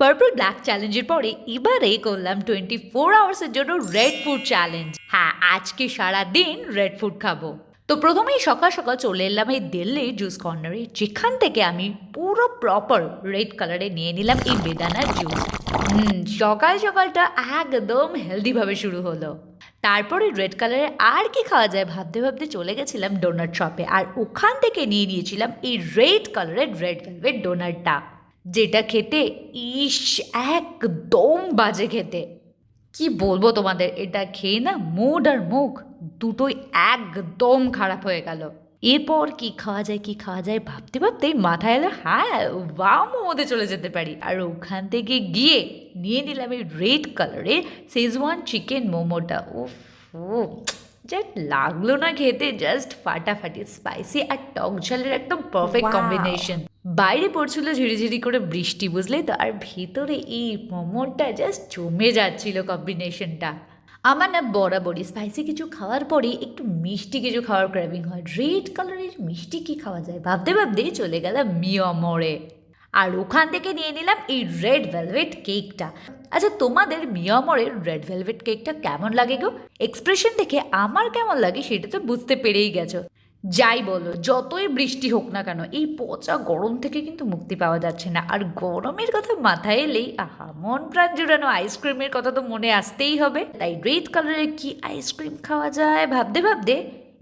Purple black চ্যালেঞ্জের পরে এবারে করলাম টোয়েন্টি ফোর আওয়ার্সের জন্য রেড ফুড চ্যালেঞ্জ হ্যাঁ আজকে সারা দিন রেড ফুড খাব। তো প্রথমেই সকাল সকাল চলে এলাম এই দিল্লি জুস কর্নারে যেখান থেকে আমি পুরো প্রপার রেড কালারে নিয়ে নিলাম এই বেদানার জুস হুম, সকাল সকালটা একদম হেলদিভাবে শুরু হলো। তারপরে রেড কালারের আর কি খাওয়া যায় ভাবতে ভাবতে চলে গেছিলাম ডোনাট শপে আর ওখান থেকে নিয়ে নিয়েছিলাম এই রেড কালারের রেড ভেলভেট ডোনাটটা যেটা খেতে ইস একদম বাজে খেতে। কি বলব তোমাদের, এটা খেয়ে না মুড আর মুখ দুটোই একদম খারাপ হয়ে গেল। এরপর কি খাওয়া যায়, কি খাওয়া যায় ভাবতে ভাবতেই মাথায় এলো হ্যাঁ ওয়াও মোমোতে চলে যেতে পারি। আর ওখান থেকে গিয়ে নিয়ে নিলাম এই রেড কালারের সেজওয়ান চিকেন মোমোটা ও জাস্ট লাগল না খেতে জাস্ট ফাটাফাটি স্পাইসি আর টক ঝালের একদম পারফেক্ট কম্বিনেশন বাইরে পড়ছিল ঝিরিঝিরি করে বৃষ্টি বুঝলেই তো আর ভেতরে এই মোমোটা জাস্ট জমে যাচ্ছিল কম্বিনেশনটা আমার না বরাবরই স্পাইসি কিছু খাওয়ার পরে একটু মিষ্টি কিছু খাওয়ার ক্র্যাভিং হয়। রেড কালারের মিষ্টি কি খাওয়া যায়? ভাবতে ভাবতেই চলে গেলাম মিয়মরে আর ওখান থেকে নিয়ে নিলাম এই রেড ভেলভেট কেকটা আচ্ছা তোমাদের মিয়ামরের রেড ভেলভেট কেকটা কেমন লাগে গো? এক্সপ্রেশন দেখে আমার কেমন লাগে সেটা তো বুঝতে পেরেই গেছো। যাই বলো, যতই বৃষ্টি হোক না কেন, এই পচা গরম থেকে কিন্তু মুক্তি পাওয়া যাচ্ছে না। আর গরমের কথা মাথায় এলেই, আহা, মন প্রাণ জুড়ানো আইসক্রিমের কথা তো মনে আসতেই হবে। তাই রেড কালারের কি আইসক্রিম খাওয়া যায় ভাবতে ভাবতে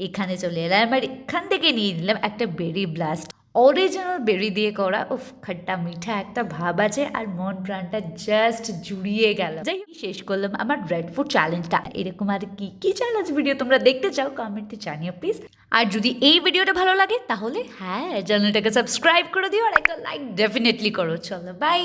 এখানে চলে এলাম, আর এখান থেকে নিয়ে নিলাম একটা বেরি ব্লাস্ট অরিজিনাল বেরি দিয়ে করা, উফ, খাট্টা মিঠা একটা ভাব আছে আর মন প্রাণটা জাস্ট জুড়িয়ে গেল। যাই শেষ করলাম আমার রেড ফুড চ্যালেঞ্জটা এরকম আর কি কি চ্যালেঞ্জ ভিডিও তোমরা দেখতে চাও কমেন্টে জানিও প্লিজ আর যদি এই ভিডিওটা ভালো লাগে, তাহলে হ্যাঁ চ্যানেলটাকে সাবস্ক্রাইব করে দিও আর একটা লাইক ডেফিনেটলি করো। চলো বাই